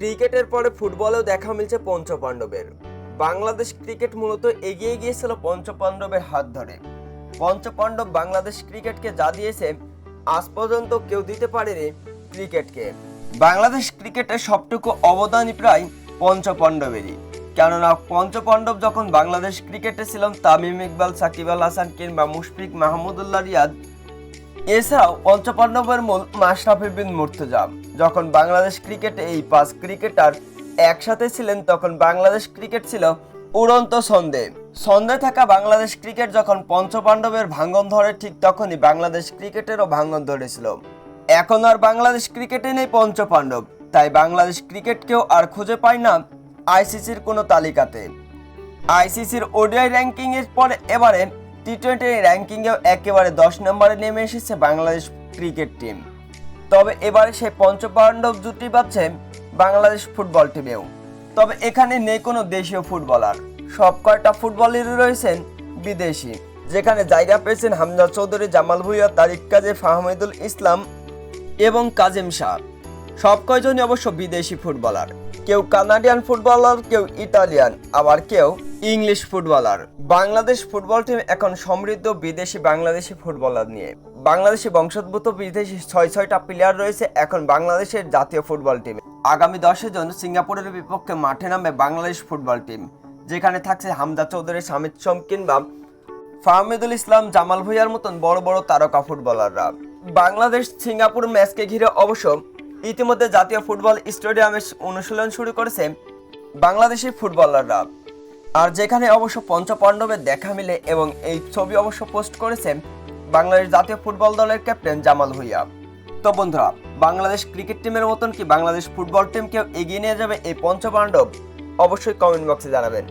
ক্রিকেটের পরে ফুটবলেও দেখা মিলছে পঞ্চপাণ্ডবের। বাংলাদেশ ক্রিকেট মূলত এগিয়ে গিয়েছিল পঞ্চপাণ্ডবের হাত ধরে। পঞ্চপাণ্ডব বাংলাদেশ ক্রিকেটকে যা দিয়েছে, আজ পর্যন্ত কেউ দিতে পারেনি ক্রিকেটকে। বাংলাদেশ ক্রিকেটের সবটুকু অবদানই প্রায় পঞ্চপাণ্ডবেরই। কেননা পঞ্চপাণ্ডব যখন বাংলাদেশ ক্রিকেটে ছিলাম তামিম ইকবাল, সাকিব আল হাসান কিংবা মুশফিক মাহমুদুল্লাহ রিয়াদ এছাড়াও পঞ্চপাণ্ডবের মূল মাশরাফি বিন মুর্তজা যখন বাংলাদেশ ক্রিকেটে এই পাঁচ ক্রিকেটার একসাথে ছিলেন, তখন বাংলাদেশ ক্রিকেট ছিল উড়ন্ত ছন্দে। ছন্দে থাকা বাংলাদেশ ক্রিকেট যখন পঞ্চপাণ্ডবের ভাঙন ধরে, ঠিক তখনই বাংলাদেশ ক্রিকেটেরও ভাঙন ধরেছিল। এখন আর বাংলাদেশ ক্রিকেটে নেই পঞ্চপাণ্ডব তাই বাংলাদেশ ক্রিকেটকেও আর খুঁজে পায় না আইসিসির কোনো তালিকাতে। আইসিসির ওডিআই র্যাঙ্কিং এর পরে এবারে টি টোয়েন্টি র্যাঙ্কিংয়েও একেবারে দশ নম্বরে নেমে এসেছে বাংলাদেশ ক্রিকেট টিম তবে এবারে সেই পঞ্চপাণ্ডব জুটি পাচ্ছে বাংলাদেশ ফুটবল টিমেও তবে এখানে নেই কোনো দেশীয় ফুটবলার সব কয়টা ফুটবলারই রয়েছেন বিদেশি। যেখানে জায়গা পেয়েছেন হামজা চৌধুরী, জামাল ভুইয়া, তারিক কাজী, ফাহমিদুল ইসলাম এবং কাজিম শাহ। সব কয়জনই অবশ্য বিদেশি ফুটবলার কেউ কানাডিয়ান ফুটবলার কেউ ইটালিয়ান আবার কেউ English footballer. Bangladesh football team এখন সমৃদ্ধ বিদেশি বাংলাদেশি ফুটবলার নিয়ে। বাংলাদেশি বংশোদ্ভূত বিদেশি ছয় ছয়টা প্লেয়ার রয়েছে এখন বাংলাদেশের জাতীয় ফুটবল টিমে আগামী দশে জন সিঙ্গাপুরের বিপক্ষে মাঠে নামে বাংলাদেশ ফুটবল টিম যেখানে থাকছে হামদা চৌধুরী সামিদ সোম কিংবা ফাহমিদুল ইসলাম, জামাল ভুইয়ার মতন বড় বড় তারকা ফুটবলাররা। বাংলাদেশ সিঙ্গাপুর ম্যাচকে ঘিরে অবশ্য ইতিমধ্যে জাতীয় ফুটবল স্টেডিয়ামে অনুশীলন শুরু করেছে বাংলাদেশি ফুটবলাররা। আর যেখানে অবশ্য পঞ্চপাণ্ডবের দেখা মিলে এবং এই ছবি অবশ্য পোস্ট করেছেন বাংলাদেশ জাতীয় ফুটবল দলের ক্যাপ্টেন জামাল ভুইয়া। তো বন্ধুরা, বাংলাদেশ ক্রিকেট টিমের মতন কি বাংলাদেশ ফুটবল টিমকেও এগিয়ে নিয়ে যাবে এই পঞ্চপাণ্ডব? অবশ্যই কমেন্ট বক্সে জানাবেন।